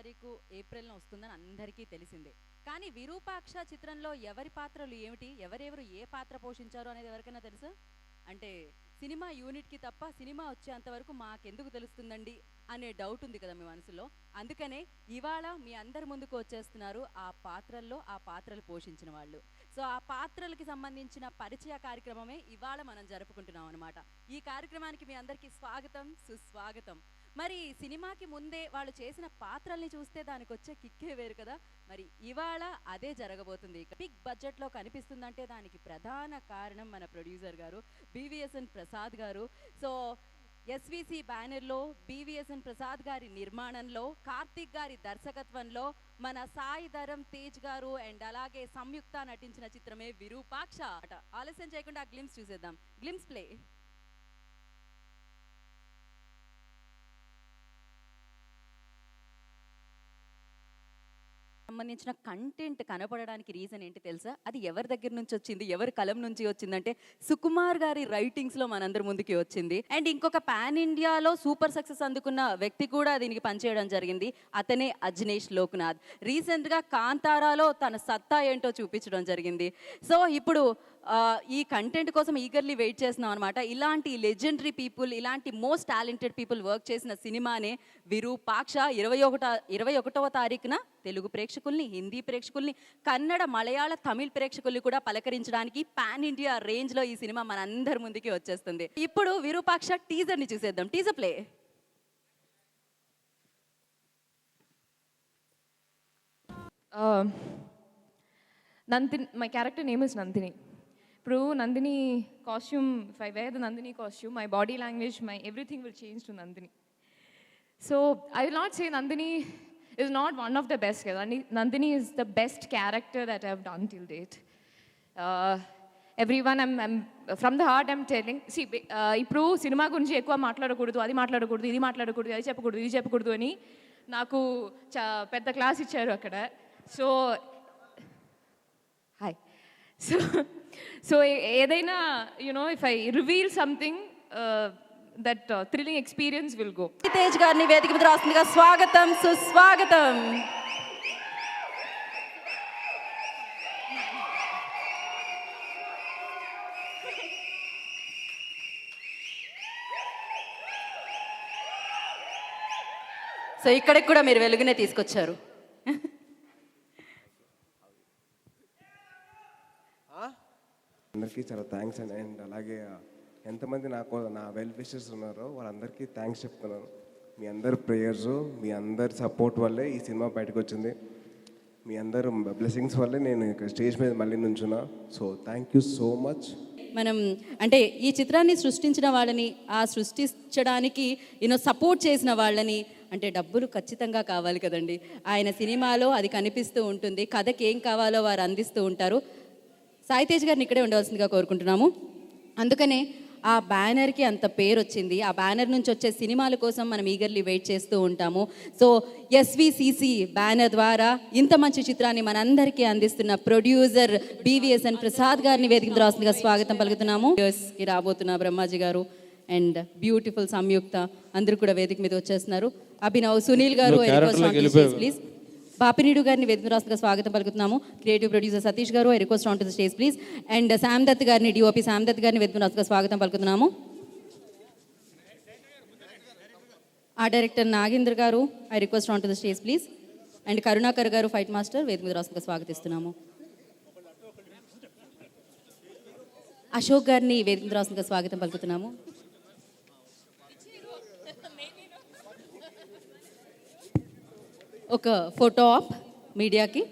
తారీఖు ఏప్రిల్న వస్తుందని అందరికీ తెలిసిందే. కానీ విరూపాక్ష చిత్రంలో ఎవరి పాత్రలు ఏమిటి? ఎవరెవరు ఏ పాత్ర పోషించారు అనేది ఎవరికైనా తెలుసా? అంటే సినిమా యూనిట్కి తప్ప సినిమా వచ్చేంత వరకు మాకెందుకు తెలుస్తుందండి అనే డౌట్ ఉంది కదా మీ మనసులో. అందుకనే ఇవాళ మీ అందరి ముందుకు వచ్చేస్తున్నారు ఆ పాత్రల్లో ఆ పాత్రలు పోషించిన వాళ్ళు. సో ఆ పాత్రలకి సంబంధించిన పరిచయ కార్యక్రమమే ఇవాళ మనం జరుపుకుంటున్నాం అనమాట ఈ కార్యక్రమానికి మీ అందరికీ స్వాగతం సుస్వాగతం. మరి సినిమాకి ముందే వాళ్ళు చేసిన పాత్రల్ని చూస్తే దానికి వచ్చే కిక్కే వేరు కదా. మరి ఇవాళ అదే జరగబోతుంది. బిగ్ బడ్జెట్లో కనిపిస్తుందంటే దానికి ప్రధాన కారణం మన ప్రొడ్యూసర్ గారు బీవీఎస్ఎన్ ప్రసాద్ గారు. సో ఎస్విసి బ్యానర్లో బీవీఎస్ఎన్ ప్రసాద్ గారి నిర్మాణంలో కార్తిక్ గారి దర్శకత్వంలో మన సాయి ధరం తేజ్ గారు అండ్ అలాగే సంయుక్త నటించిన చిత్రమే విరూపాక్ష అట ఆలస్యం చేయకుండా గ్లిమ్స్ చూసేద్దాం. Glimpse play. సంబంధించిన కంటెంట్ కనపడడానికి రీజన్ ఏంటి తెలుసా? అది ఎవరి దగ్గర నుంచి వచ్చింది? ఎవరి కలం నుంచి వచ్చిందంటే సుకుమార్ గారి రైటింగ్స్లో మనందరి ముందుకి వచ్చింది. అండ్ ఇంకొక పాన్ ఇండియాలో సూపర్ సక్సెస్ అందుకున్న వ్యక్తి కూడా దీనికి పనిచేయడం జరిగింది. అతనే అజ్నేష్ లోక్నాథ్. రీసెంట్గా కాంతారాలో తన సత్తా ఏంటో చూపించడం జరిగింది. సో ఇప్పుడు ఈ కంటెంట్ కోసం ఈగర్లీ వెయిట్ చేస్తున్నాం అనమాట ఇలాంటి లెజెండరీ పీపుల్ ఇలాంటి మోస్ట్ టాలెంటెడ్ పీపుల్ వర్క్ చేసిన సినిమానే విరూపాక్ష ఇరవై ఒకట ఇరవై ఒకటవ తారీఖున తెలుగు ప్రేక్షకుల్ని హిందీ ప్రేక్షకుల్ని కన్నడ మలయాళ తమిళ్ ప్రేక్షకుల్ని కూడా పలకరించడానికి పాన్ ఇండియా రేంజ్లో ఈ సినిమా మనందరి ముందుకి వచ్చేస్తుంది. ఇప్పుడు విరూపాక్ష టీజర్ని చూసేద్దాం. Teaser play Uh, my character name is Nandini ఇప్పుడు Nandini costume if I wear the Nandini costume my body language my everything will change to Nandini. So I will not say Nandini is not one of the best కదా. Nandini is the best character that I done till date every one I'm from the heart I'm telling see ఇప్పుడు సినిమా గురించి ఎక్కువ మాట్లాడకూడదు అది మాట్లాడకూడదు ఇది మాట్లాడకూడదు అది చెప్పకూడదు ఇది చెప్పకూడదు అని నాకు చ పెద్ద క్లాస్ ఇచ్చారు అక్కడ. సో హాయ్ సో సో ఏదైనా you know if I reveal something that thrilling experience will go Tej గారిని వేదిక మీద రాస్తుందిగా స్వాగతం సుస్వాగతం. సో ఇక్కడికి కూడా మీరు వెలుగునే తీసుకొచ్చారు. అందరికీ చాలా థ్యాంక్స్ అండి. అండ్ అలాగే ఎంతమంది నాకు నా వెల్ విషెస్ ఉన్నారో వాళ్ళందరికీ థ్యాంక్స్ చెప్తున్నాను. మీ అందరి ప్రేయర్స్ మీ అందరి సపోర్ట్ వల్లే ఈ సినిమా బయటకు వచ్చింది. మీ అందరు బ్లెస్సింగ్స్ వల్లే నేను ఇక్కడ స్టేజ్ మీద మళ్ళీ నుంచున్నా. So thank you so much మనం అంటే ఈ చిత్రాన్ని సృష్టించిన వాళ్ళని ఆ సృష్టించడానికి యూనో సపోర్ట్ చేసిన వాళ్ళని అంటే డబ్బులు ఖచ్చితంగా కావాలి కదండి. ఆయన సినిమాలో అది కనిపిస్తూ ఉంటుంది. కథకి ఏం కావాలో వారు అందిస్తూ ఉంటారు. సాయితేజ్ గారిని ఇక్కడే ఉండవలసిందిగా కోరుకుంటున్నాము. అందుకనే ఆ బ్యానర్కి అంత పేరు వచ్చింది ఆ బ్యానర్ నుంచి వచ్చే సినిమాల కోసం మనం ఈగర్లీ వెయిట్ చేస్తూ ఉంటాము. సో ఎస్విసిసి బ్యానర్ ద్వారా ఇంత మంచి చిత్రాన్ని మనందరికీ అందిస్తున్న ప్రొడ్యూసర్ బీవీఎస్ఎన్ ప్రసాద్ గారిని వేదిక మీద రాస్తుందిగా స్వాగతం పలుకుతున్నాము. కి రాబోతున్న బ్రహ్మాజీ గారు అండ్ బ్యూటిఫుల్ సంయుక్త అందరూ కూడా వేదిక మీద వచ్చేస్తున్నారు. అభినవ్ సునీల్ గారు ప్లీజ్. పాపినీడు గారిని వేదిక మీద స్వాగతం పలుకుతున్నాము. Creative producer Satish garu I request on to the stage please and Sam Dutt గారిని డిఓపి శామ్ దత్ గారిని వేదిక మీద స్వాగతం పలుకుతున్నాము. ఆ director Nagendra garu I request on to the stage please and Karunakar garu fight master వేదిక మీద స్వాగతిస్తున్నాము. అశోక్ గారిని వేదిక మీద స్వాగతం పలుకుతున్నాము. ఒక ఫోటో ఆప్ మీడియాకి